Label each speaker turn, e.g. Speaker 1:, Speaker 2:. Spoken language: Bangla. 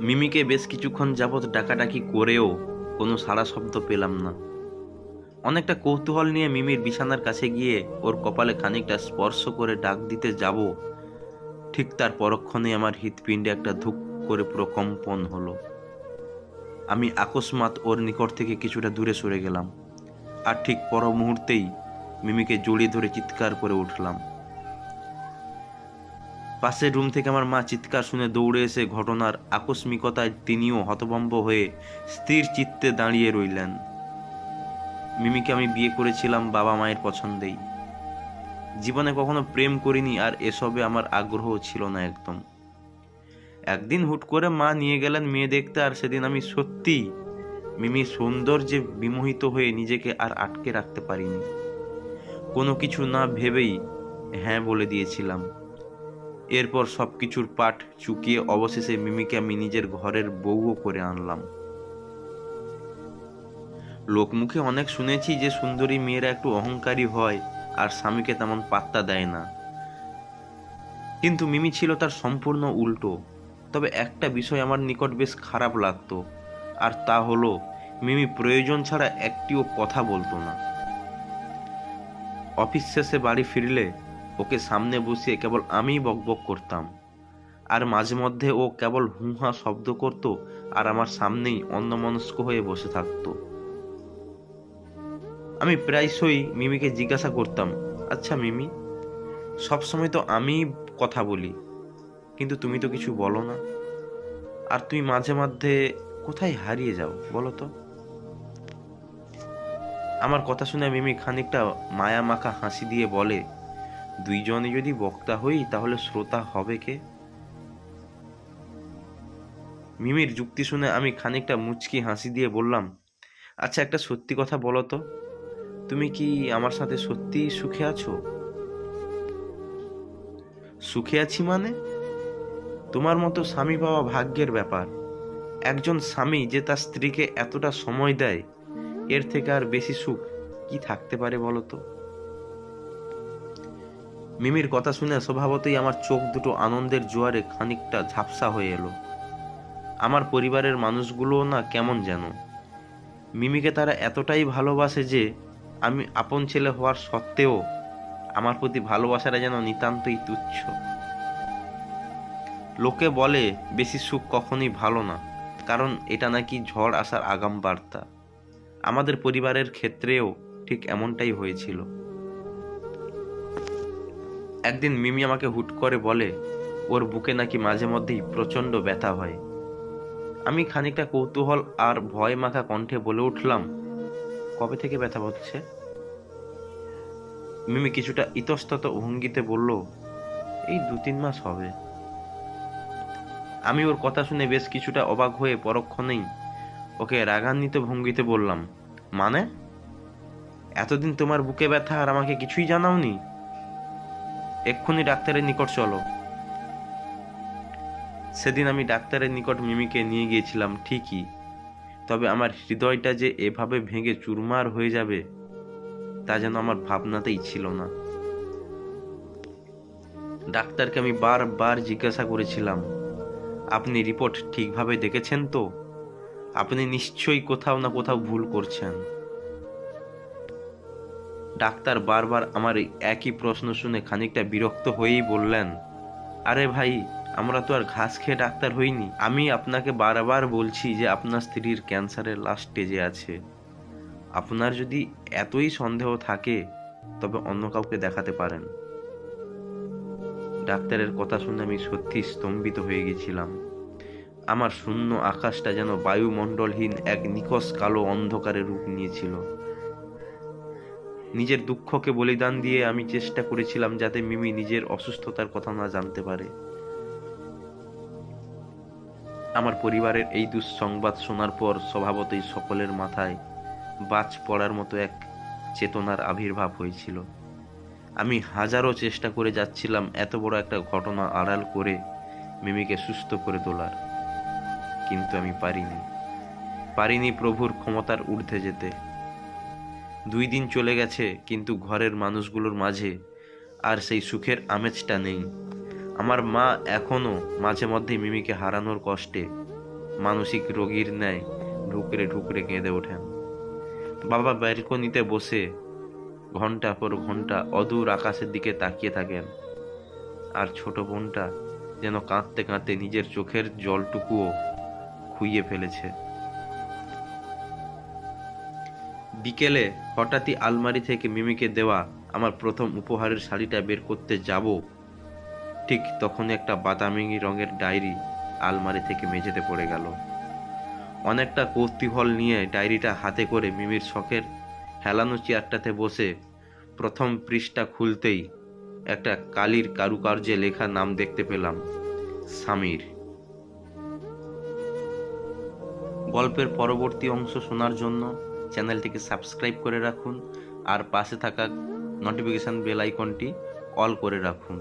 Speaker 1: মিমিকে বেশ কিছুক্ষণ যাবৎ ডাকাডাকি করেও কোনো সাড়া শব্দ পেলাম না। অনেকটা কৌতূহল নিয়ে মিমির বিছানার কাছে গিয়ে ওর কপালে খানিকটা স্পর্শ করে ডাক দিতে যাব, ঠিক তার পরক্ষণে আমার হৃৎপিণ্ডে একটা ধুক করে পুরো কম্পন হলো। আমি আকস্মাত ওর নিকট থেকে কিছুটা দূরে সরে গেলাম, আর ঠিক পর মুহূর্তেই মিমিকে জড়িয়ে ধরে চিৎকার করে উঠলাম। পাশের রুম থেকে আমার মা চিৎকার শুনে দৌড়ে এসে ঘটনার আকস্মিকতায় তিনিও হতভম্ব হয়ে স্থির চিত্তে দাঁড়িয়ে রইলেন। মিমিকে আমি বিয়ে করেছিলাম বাবা মায়ের পছন্দেই। জীবনে কখনো প্রেম করিনি আর এসবে আমার আগ্রহ ছিল না একদম। একদিন হুট করে মা নিয়ে গেলেন মেয়ে দেখতে আর সেদিন আমি সত্যি মিমি সৌন্দর্যে বিমোহিত হয়ে নিজেকে আর আটকে রাখতে পারিনি। কোনো কিছু না ভেবেই হ্যাঁ বলে দিয়েছিলাম। এরপর সব কিছুর পাঠ চুকিয়ে অবশেষে মিমিকে আমি নিজের ঘরের বউও করে আনলাম। লোকমুখে অনেক শুনেছি যে সুন্দরী মেয়েরা একটু অহংকারী হয় আর স্বামীকে তেমন পাত্তা দেয় না। কিন্তু মিমি ছিল তার সম্পূর্ণ উল্টো। তবে একটা বিষয় আমার নিকট বেশ খারাপ লাগতো, আর তা হলো মিমি প্রয়োজন ছাড়া একটিও কথা বলতো না। অফিস শেষে বাড়ি ফিরলে ওকে সামনে বসিয়ে কেবল আমিই বকবক করতাম। আর মাঝে মধ্যে ও কেবল হুঁহা শব্দ করত আর আমার সামনেই অন্যমনস্ক হয়ে বসে থাকতো। আমি প্রায়শই মিমিকে জিজ্ঞাসা করতাম আচ্ছা মিমি সবসময় তো আমিই কথা বলি, কিন্তু তুমি তো কিছু বলো না। আর তুমি মাঝে মধ্যে কোথায় হারিয়ে যাও, বলো তো? আমার কথা শুনে মিমি খানিকটা মায়া মাখা হাসি দিয়ে বলে দুইজনে যদি বক্তা হই, তাহলে শ্রোতা হবে কে? মিমির যুক্তি শুনে আমি খানিকটা মুচকি হাসি দিয়ে বললাম আচ্ছা একটা সত্যি কথা বলো তো। তুমি কি আমার সাথে সত্যি সুখে আছো? সুখে আছি মানে? তোমার মতো স্বামী পাওয়া ভাগ্যের ব্যাপার। একজন স্বামী যে তার স্ত্রীকে এতটা সময় দেয়, এর থেকে আর বেশি সুখ কি থাকতে পারে বলো তো? মিমির কথা শুনে স্বভাবতই আমার চোখ দুটো আনন্দের জোয়ারে খানিকটা ঝাপসা হয়ে এলো। আমার পরিবারের মানুষগুলোও না কেমন যেন। মিমিকে তারা এতটাই ভালোবাসে যে, আমি আপন ছেলে হওয়ার সত্ত্বেও আমার প্রতি ভালোবাসাটা যেন নিতান্তই তুচ্ছ। লোকে বলে, বেশি সুখ কখনোই ভালো না, কারণ এটা নাকি ঝড় আসার আগাম বার্তা। আমাদের পরিবারের ক্ষেত্রেও ঠিক এমনটাই হয়েছিল। একদিন মিমি আমাকে হুট করে বলে, ওর বুকে নাকি মাঝে মধ্যেই প্রচণ্ড ব্যথা হয়। আমি খানিকটা কৌতূহল আর ভয় মাখা কণ্ঠে বলে উঠলাম, কবে থেকে ব্যথা হচ্ছে? মিমি কিছুটা ইতস্তত ভঙ্গিতে বলল, এই দু তিন মাস হবে। আমি ওর কথা শুনে বেশ কিছুটা অবাক হয়ে পরক্ষণেই ওকে রাগান্বিত ভঙ্গিতে বললাম মানে? এতদিন তোমার বুকে ব্যথা আর আমাকে কিছুই জানাওনি? এক্ষুনি ডাক্তারের নিকট চলো। সেদিন আমি ডাক্তারের নিকট মিমিকে নিয়ে গিয়েছিলাম, ঠিকই। তবে আমার হৃদয়টা যে এভাবে ভেঙে চুরমার হয়ে যাবে, তা যেন আমার ভাবনাতেই ছিল না। ডাক্তারকে আমি বারবার জিজ্ঞাসা করেছিলাম, আপনি রিপোর্ট ঠিকভাবে দেখেছেন তো? আপনি নিশ্চয়ই কোথাও না কোথাও ভুল করছেন। ডাক্তার বারবার আমার একই প্রশ্ন শুনে খানিকটা বিরক্ত হয়েই বললেন, আরে ভাই, আমরা তো আর ঘাস খেয়ে ডাক্তার হইনি। আমি আপনাকে বারবার বলছি যে আপনার স্ত্রীর ক্যান্সারের লাস্ট স্টেজে আছে। আপনার যদি এতই সন্দেহ থাকে, তবে অন্য কাউকে দেখাতে পারেন। ডাক্তারের কথা শুনে আমি সত্যি স্তম্ভিত হয়ে গেছিলাম। আমার শূন্য আকাশটা যেন বায়ুমণ্ডলহীন এক নিকষ কালো অন্ধকারে রূপ নিয়েছিল। নিজের দুঃখকে বলিদান দিয়ে আমি চেষ্টা করেছিলাম যাতে মিমি নিজের অসুস্থতার কথা না জানতে পারে। আমার পরিবারের এই দুঃসংবাদ শোনার পর স্বভাবতই সকলের মাথায় বাজ পড়ার মতো এক চেতনার আবির্ভাব হয়েছিল। আমি হাজারো চেষ্টা করে যাচ্ছিলাম এত বড় একটা ঘটনা আড়াল করে মিমিকে সুস্থ করে তোলার। কিন্তু আমি পারিনি। পারিনি প্রভুর ক্ষমতার ঊর্ধ্বে যেতে। দুই দিন চলে গেছে, কিন্তু ঘরের মানুষগুলোর মাঝে আর সেই সুখের আমেজটা নেই। আমার মা এখনও মাঝে মধ্যে মিমিকে হারানোর কষ্টে মানসিক রোগীর ন্যায় ঢুকরে ঢুকরে কেঁদে ওঠেন। বাবা ব্যালকনিতে বসে ঘণ্টা পর ঘণ্টা অদূর আকাশের দিকে তাকিয়ে থাকেন। আর ছোট বোনটা যেন কাঁদতে কাঁদতে নিজের চোখের জলটুকুও খুইয়ে ফেলেছে। বিকেলে হঠাৎই আলমারি থেকে মিমিকে দেওয়া আমার প্রথম উপহারের শাড়িটা বের করতে যাব। ঠিক তখন একটা বাদামি রঙের ডায়েরি আলমারি থেকে মেঝেতে পড়ে গেল। অনেকটা কৌতূহল নিয়ে ডায়েরিটা হাতে করে মিমির শখের হেলানো চেয়ারটাতে বসে প্রথম পৃষ্ঠা খুলতেই একটা কালির কারুকার্যে লেখা নাম দেখতে পেলাম, সামির। গল্পের পরবর্তী অংশ শোনার জন্য চ্যানেলটিকে সাবস্ক্রাইব করে রাখুন আর পাশে থাকা নোটিফিকেশন বেল আইকনটি অল করে রাখুন।